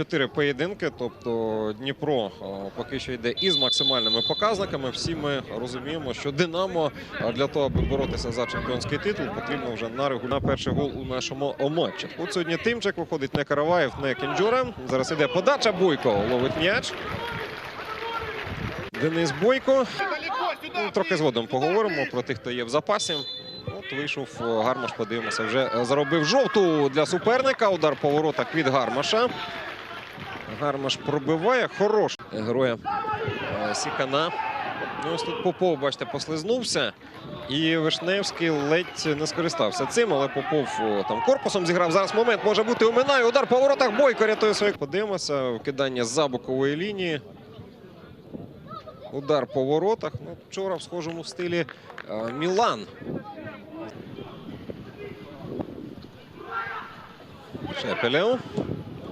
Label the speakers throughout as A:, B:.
A: чотири поєдинки. Тобто Дніпро поки що йде із максимальними показниками. Всі ми розуміємо, що Динамо для того, аби боротися за чемпіонський титул, потрібно вже на регуль... на перший гол у нашому матчі. От сьогодні Тимчик виходить не Караваєв, не Кінджура. Зараз іде подача. Бойко ловить м'яч. Денис Бойко. Ну, трохи згодом поговоримо про тих, хто є в запасі. От вийшов е, Гармаш, подивимося. Вже е, заробив жовту для суперника. Удар по воротах від Гармаша. Гармаш пробиває. Хорош героя е, Сікана. Ну, ось тут Попов, бачите, послизнувся. І Вишневський ледь не скористався цим, але Попов там корпусом зіграв. Зараз момент може бути уминає. Удар по воротах. Бойко рятує своїх. Подивимося. Вкидання з-за бокової лінії. Удар по воротах. Ну, вчора в схожому стилі е, Мілан. Шепелєв.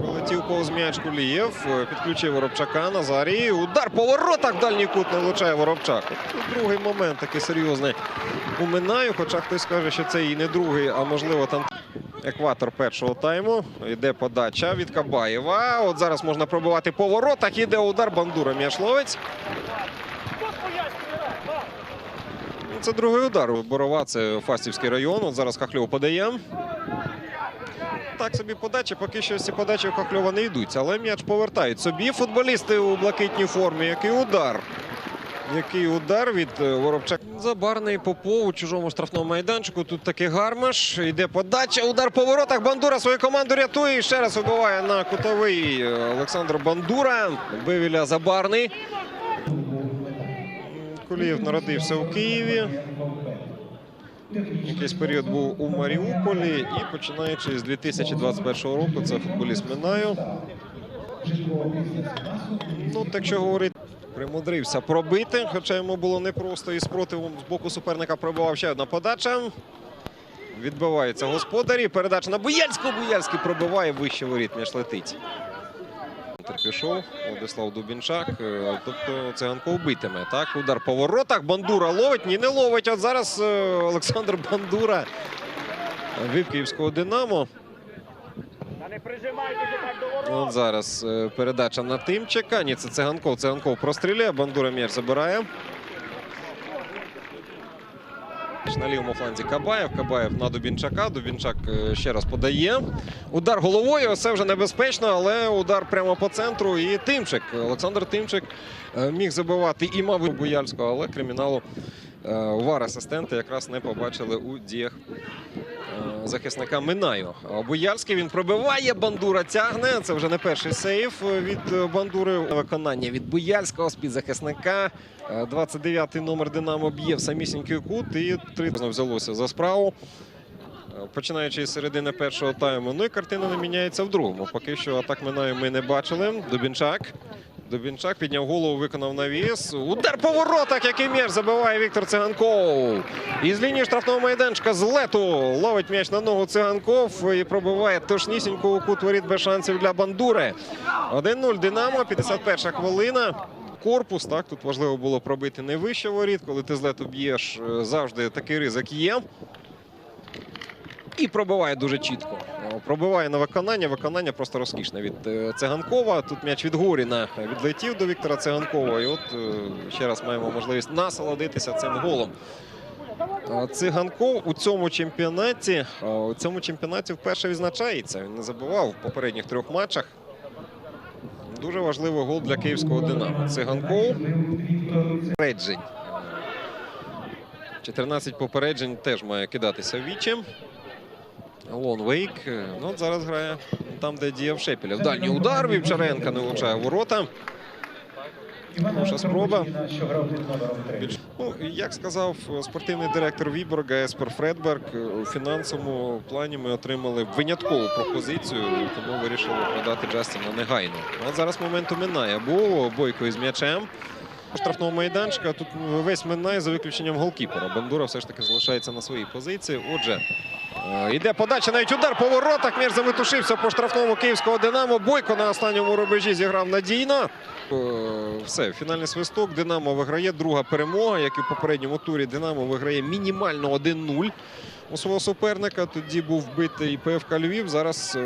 A: Пролетів повз м'яч Кулієв. Підключив Воробчака. Назарій. Удар по воротах. Дальній кут не влучає Воробчак. Другий момент такий серйозний у Минаю. Хоча хтось каже, що це і не другий, а можливо там екватор першого тайму. Йде подача від Кабаєва. От зараз можна пробивати по воротах. Іде удар. Бандура м'яч ловить. Ну, Це другий удар. Борова це Фастівський район. От зараз Хахльов подає. Так собі подачі, поки що ці подачі у Хохльова не йдуть. Але м'яч повертають собі футболісти у блакитній формі. Який удар. Який удар від е, Воробчак. Забарний Попов у чужому штрафному майданчику. Тут таки гармаш. Йде подача. Удар по воротах. Бандура свою команду рятує. І ще раз вибиває на кутовий е, Олександр Бандура. Бивіля Забарний. Кулієв народився у Києві. Якийсь період був у Маріуполі і починаючи з 2021 року, це футболіст Минаю. Ну, так що говорить, примудрився пробити, хоча йому було непросто і спротивом з боку суперника пробивав ще одна подача. Відбиваються господарі. Передача на Буяльську. Буяльський пробиває вище воріт, м'яч летить. Центр пішов Владислав Дубінчак. Е, Тобто циганков битиме. Так, удар по воротах. Бандура ловить. Ні, не ловить. От зараз е, Олександр Бандура від київського Динамо. От зараз е, передача на Тимчика. Ні, це циганков. Циганков простріляє. Бандура м'яч забирає. На лівому фланзі Кабаєв. Кабаєв на Дубінчака. Дубінчак е, ще раз подає. Удар головою. Це вже небезпечно, але удар прямо по центру. І Тимчик. Олександр Тимчик е, міг забивати і мабуть, Буяльського, але криміналу е, вар асистенти якраз не побачили у діях захисника Минаю. А Буяльський він пробиває, Бандура тягне. Це вже не перший сейф від Бандури. Виконання від Буяльського з-під захисника. Е, 29-й номер Динамо б'є в самісінький кут і три взялося за справу. Починаючи з середини першого тайму. Ну і картина не міняється в другому. Поки що атак Минаю ми не бачили. Дубінчак. Дубінчак підняв голову, виконав навіс. Удар по воротах, який м'яч забиває Віктор Циганков. Із лінії штрафного майданчика з лету ловить м'яч на ногу Циганков і пробиває точнісінько у кут воріт без шансів для Бандури. 1-0 Динамо, 51 хвилина. Корпус, так, тут важливо було пробити не вище воріт. Коли ти з лету б'єш, е, завжди такий ризик є. І пробиває дуже чітко. Пробиває на виконання. Виконання просто розкішне від е, Циганкова. Тут м'яч від Горіна відлетів до Віктора Циганкова. І от е, ще раз маємо можливість насолодитися цим голом. Циганков у цьому чемпіонаті у цьому чемпіонаті вперше відзначається. Він не забував в попередніх трьох матчах. Дуже важливий гол для київського Динамо. Циганков. Попереджень. 14 попереджень теж має кидатися в вічі. Лон Вейк. Ну, от зараз грає там, де діяв Шепелєв. Дальній удар. Вівчаренка не влучає ворота. Хороша спроба. Ну, як сказав е, спортивний директор Віборга Еспер Фредберг, е, у фінансовому плані ми отримали виняткову пропозицію, тому вирішили продати Джастіна негайно. От зараз момент минає. Був бойко із м'ячем. Штрафного майданчика тут весь минає за виключенням голкіпера. Бандура все ж таки залишається на своїй позиції. Отже, е, йде подача, навіть удар по воротах. М'яч заметушився по штрафному київського Динамо. Бойко на останньому рубежі зіграв надійно. Е, Все, фінальний свисток. Динамо виграє. Друга перемога, як і в попередньому турі. Динамо виграє мінімально 1-0 у свого суперника. Тоді був вбитий ПФК Львів. Зараз е,